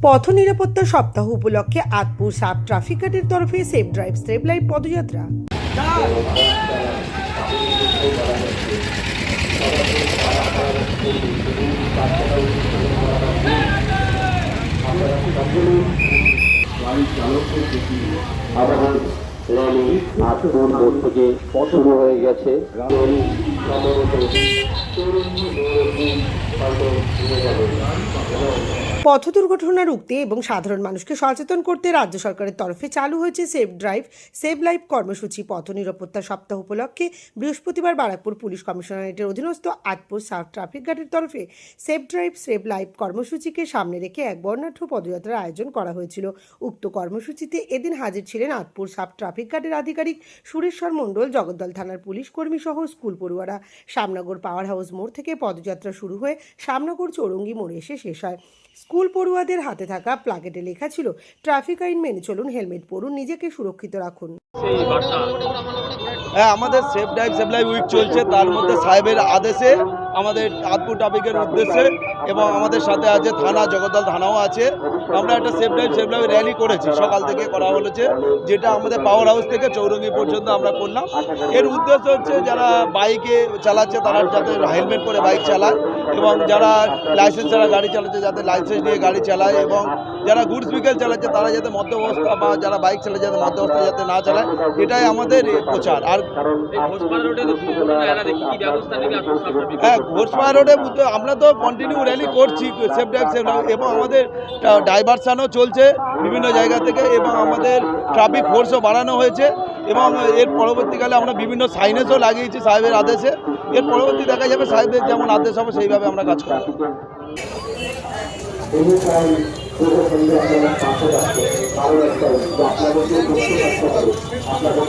পথ নিরাপত্তা সপ্তাহ উপলক্ষে আতপুর সাব ট্রাফিক গার্ডের তরফে সেফ ড্রাইভ সেভ লাইভ পদযাত্রা। র্যালি হয়ে গেছে পথ দুর্ঘটনা রুখতে এবং সাধারণ মানুষকে সচেতন করতে রাজ্য সরকারের তরফে চালু হয়েছে সেফ ড্রাইভ সেভ লাইভ কর্মসূচি, পথ নিরাপত্তা সপ্তাহ উপলক্ষে বৃহস্পতিবার বারাকপুর পুলিশ কমিশনারেটের অধীনস্থ আতপুর সাব ট্রাফিক গার্ডের তরফে সেফ ড্রাইভ সেভ লাইভ কর্মসূচিকে সামনে রেখে এক বর্ণাঢ্য পদযাত্রার আয়োজন করা হয়েছিল। উক্ত কর্মসূচিতে এদিন হাজির ছিলেন আতপুর সাব ট্রাফিক গার্ডের আধিকারিক সুরেশ্বর মণ্ডল, জগদ্দল থানার পুলিশ কর্মী সহ স্কুল পড়ুয়ারা। শ্যামনগর পাওয়ার হাউস মোড় থেকে পদযাত্রা শুরু হয়ে শ্যামনগর চৌরঙ্গি মোড়ে এসে শেষ হয়। স্কুল পড়ুয়াদের হাতে থাকা প্লাকেটে লেখা ছিল, ট্রাফিক আইন মেনে চলুন, হেলমেট পরুন, নিজেকে সুরক্ষিত রাখুন। হ্যাঁ আমাদের safe drive safe life week চলছে, তার মধ্যে সাহেবের আদেশে আমাদের আতপুর ট্রাফিকের উদ্দেশ্যে এবং আমাদের সাথে আছে থানা জগদ্দল থানাও আছে। আমরা একটা safe drive safe life rally করেছি সকাল থেকে করা হয়েছে যেটা আমাদের পাওয়ার হাউস থেকে চৌরঙ্গি পর্যন্ত আমরা করলাম। এর উদ্দেশ্য হচ্ছে যারা বাইকে চালাচ্ছে তারা যাতে হেলমেট পরে বাইক চালায় এবং যারা লাইসেন্স ছাড়া গাড়ি চালাচ্ছে যাতে লাইসেন্স নিয়ে গাড়ি চালায় এবং যারা গুডস ভেহিকেল চালাচ্ছে তারা যাতে মধ্যবস্থা বা যারা বাইক চালায় যাতে মধ্যবস্থা যাতে না চালায় এটাই আমাদের প্রচার। আর এই ঘোষপাড়া রোডে তো দুর্ঘটনা এড়াতে কি কি ব্যবস্থা নেবে আপনার সাব ট্রাফিক হ্যাঁ ঘোষপাড়া রোডে আমরা তো কন্টিনিউ র্যালি করছি সেফ ড্রাইভ সেফ এবং আমাদের ডাইভারশানও চলছে বিভিন্ন জায়গা থেকে, এবং আমাদের ট্রাফিক ফোর্সও বাড়ানো হয়েছে, এবং এর পরবর্তীকালে আমরা বিভিন্ন সাইনেসও লাগিয়েছি সাহেবের আদেশে। এর পরবর্তী দেখা যাবে সাহেবের যেমন আদেশ হবে, সেইভাবে আমরা কাজ করব। আপনারা